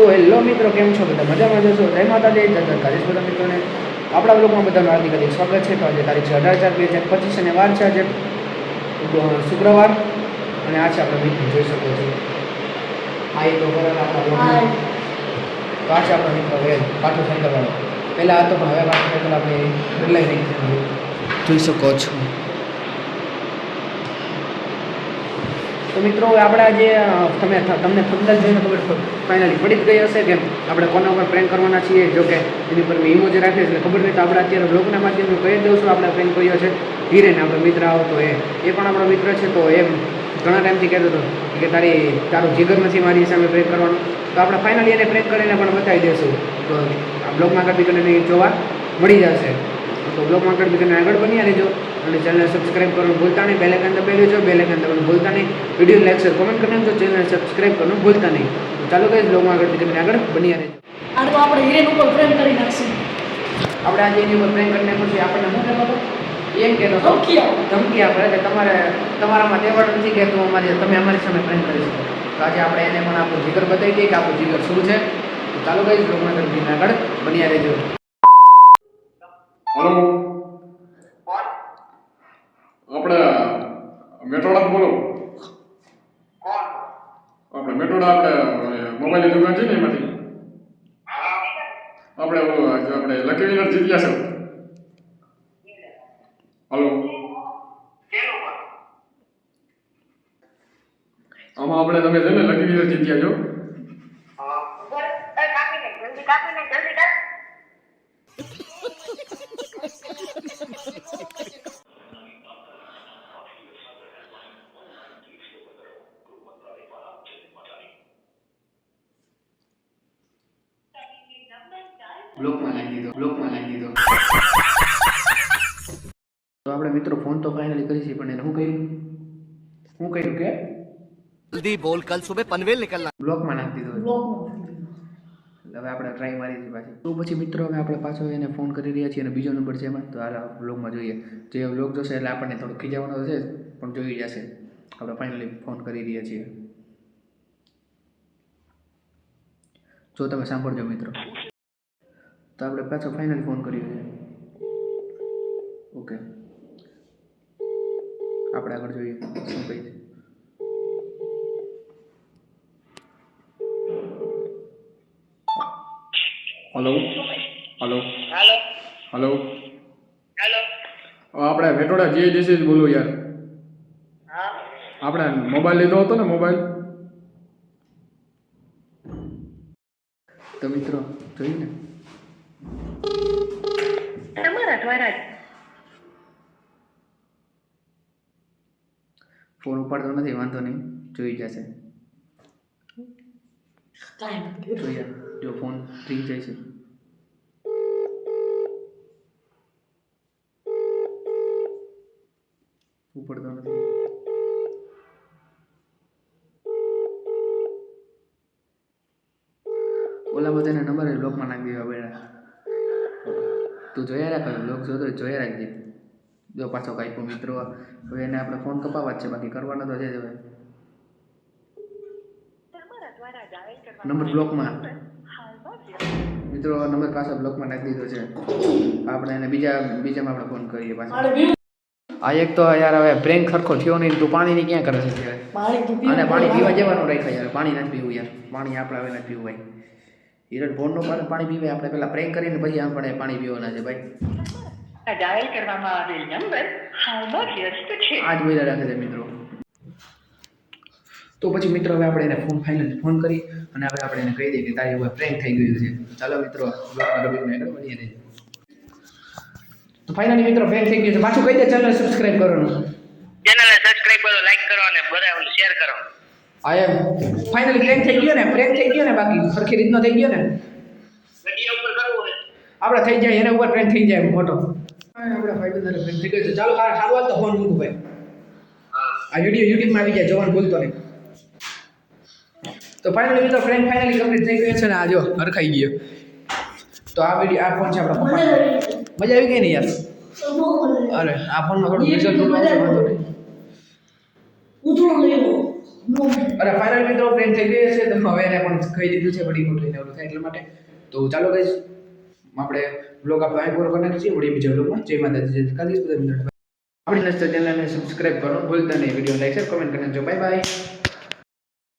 તો હેલો મિત્રો કેમ છો? બધા મજામાં જશો જય માતા જય દ્વારકાધીશ. બધા મિત્રોને આપણા બ્લોગમાં બધાનું હાર્દિક હાર્દિક સ્વાગત છે. તો આજે તારીખ છે અઢાર ચાર બે હજાર પચીસ અને વાર છે આજે શુક્રવાર. અને આ છે આપણે મિત્ર જોઈ શકો છો. આ એક તો આ છે આપણો મિત્ર વેલ પાછો થઈ વાળો પહેલાં હતો પણ હવે પાછો સાયકલ આપણે બદલાઈ રહી જોઈ શકો છો. તો મિત્રો આપણા જે તમે તમને થંબનેલ જોઈને ખબર ફાઇનલી પડી જ ગઈ હશે કે આપણે કોના ઉપર પ્રેન્ક કરવાના છીએ? જો કે એની પર મેં ઇમોજ રાખીએ એટલે ખબર નહીં. તો આપણે અત્યારે બ્લોગના માધ્યમથી કહી દઉં છું, આપણે પ્રેન્ક કર્યો છે હિરેન આપણો મિત્ર આવતો એ. એ પણ આપણો મિત્ર છે, તો એમ ઘણા ટાઈમથી કહેતો હતો કે તારી, તારું જીગર નથી મારી સામે પ્રેક કરવાનું. તો આપણે ફાઇનલી એને પ્રેક કરીને પણ બતાવી દઈશું તો આ બ્લોગમાં કરતી કરીને જોવા મળી જશે. તો બ્લોગમાં આગળ બીજાને આગળ બન્યા રહેજો. અને ચેનલ સબસ્ક્રાઇબ કરવાનું ભૂલતા નહીં. બેલ આઇકન દબાવી લેજો. બેલ આઇકન દબાવવાનું ભૂલતા નહીં. વીડિયો લાઈક શેર કોમેન્ટ કરી નાખજો ચેનલ સબસ્ક્રાઇબ કરવાનું ભૂલતા નહીં. તો ચાલો ગઈ બ્લોગમાં આગળ બીજાને આગળ બની રહેજો. આ તો આપણે હિરેન ઉપર પ્રેમ કરી નાખશું. આપણે આજે એની ઉપર પ્રેન્ક કરીને પછી આપણને શું કહેતો એમ કહેતો ધમકી. ધમકી આપણે કે તમારે તમારામાં તહેવાર નથી કે તું અમારી તમે અમારી સામે પ્રેમ કરી શકો. તો આજે આપણે એને પણ આપણું જીગર બતાવી દઈએ કે આપણું જીગર શું છે. તો ચાલો કઈ બ્લોગમાં આગળ બન્યા રહેજો. હલો આપણે મેટોડા બોલો. આપણે મેટોડા આપણે મોબાઈલની દુકાન છે ને એમાંથી? આપણે આપણે લકી વિનર જીત્યા છે. હલો. આમાં આપણે તમે છે ને લકી વિનર જીત્યા છો જલ્દી કાપીને જલ્દી કાપ બ્લોકમાં લાવી દીધો બ્લોકમાં લાવી દીધો. તો આપણે મિત્રો ફોન તો ફાઇનલી કરી છે પણ એને હું કહ્યું હું કહ્યું કે? જલ્દી બોલ કલ સુબે પનવેલ નીકળના. બ્લોકમાં નાખી દીધો. બ્લોકમાં હવે આપણે ટ્રાય મારી છે પાછી. તો પછી મિત્રો હવે આપણે પાછો એને ફોન કરી રહ્યા છીએ અને બીજો નંબર છે એમાં. તો હાલ બ્લોગમાં જોઈએ. જે બ્લોગ જોશે એટલે આપણને થોડું ખીજાવાનો થશે પણ જોઈ જશે. આપણે ફાઇનલી ફોન કરી રહ્યા છીએ. જો તમે સાંભળજો મિત્રો. તો આપણે પાછો ફાઇનલી ફોન કર્યો છે ઓકે આપણે આગળ જોઈએ શું કહી છે. હલો હલો હાલો આપણે વેટોડા જે દેશે જ બોલો યાર. હા. આપણે મોબાઈલ લીધો હતો ને મોબાઈલ તો મિત્રો જોયું ને. તમારા દ્વારા જ ફોન ઉપાડતો નથી વાંધો નહીં જોઈ જશે જો ફોન રિંગ જાય છે ઉપાડતો નથી ઓલા બધાના નંબર લોકમાં નાખી દેવા બેડા તું જોયા રાખ લોક જોતો જોયા રાખજે જો પાછો કાંઈ મિત્રો હવે એને આપણે ફોન કપાવવા જ છે બાકી કરવાનો તો છે જ હવે. નંબર બ્લોકમાં મિત્રો નંબર પાછો બ્લોકમાં નાખી દીધો છે. આપણે એને બીજા બીજામાં આપણે ફોન કરીએ પાછો. આ એક તો યાર હવે પ્રેન્ક ખરખો થયો નહીં તું પાણીની ક્યાં કરે છે? અને પાણી પીવા જવાનું રાખ્યા યાર પાણી નથી પીવું યાર. પાણી આપણે હવે નથી પીવું ભાઈ હિરણ ભોરનું પણ પાણી પીવે. આપણે પહેલાં પ્રેન્ક કરીને પછી આપણે પાણી પીવાના છે ભાઈ. ડાયલ કરવામાં આવેલ નંબર હાલમાં વ્યસ્ત છે. આજ બોલ્યા રાખે છે મિત્રો. તો પછી મિત્રો હવે આપણે એને ફોન ફાઇનલ ફોન કરી અને હવે આપણે એને કહી દઈએ કે તારી હવે પ્રેન્ક થઈ ગયું છે. ચાલો મિત્રો રવિને આગળ રહીએ. તો ફાઇનલી મિત્રો ફેન થઈ ગયું છે. પાછું કહી દે ચેનલ સબસ્ક્રાઇબ કરવાનું. ચેનલ સબસ્ક્રાઇબ કરો લાઈક કરો અને બરાબર શેર કરો. આ એમ ફાઇનલી પ્રેન્ક થઈ ગયો ને પ્રેન્ક થઈ ગયો ને બાકી સરખી રીતનો થઈ ગયો ને. આપણે થઈ જાય એના ઉપર પ્રેમ થઈ જાય મોટો. આપણે ફાઇનલ પ્રેન્ક થઈ ગયો છે. ચાલો સારું સારું હાલ તો ફોન મૂકું ભાઈ. આ વીડિયો યુટ્યુબમાં આવી જાય જોવાનું ભૂલતો નહીં. તો ફાઇનલી મિત્રો ફ્રેન્ડ ફાઇનલી કમ્પ્લીટ થઈ ગયો છે ને આ જો હરખાઈ ગયો. તો આ વીડિયો આ ફોન છે આપણા પપ્પા મજા આવી ગઈ ને યાર? અરે આ ફોનમાં થોડું રિઝલ્ટ વાંધો નહીં. અરે ફાઇનલ મિત્રો ફ્રેન્ડ થઈ ગઈ હશે, તો હવે એને પણ કહી દીધું છે વડી કોટ લઈને ઓલું થાય એટલા માટે. તો ચાલો ગાઈસ આપણે બ્લોગ આપણે અહીં પૂરો કરનાર છીએ વળી બીજા બ્લોગમાં જય માતાજી, જય કાલીસ બધા મિત્રો આપણી ચેનલને સબસ્ક્રાઇબ કરો ભૂલતા નહીં. વીડિયો લાઈક શેર કમેન્ટ કરીને જો બાય બાય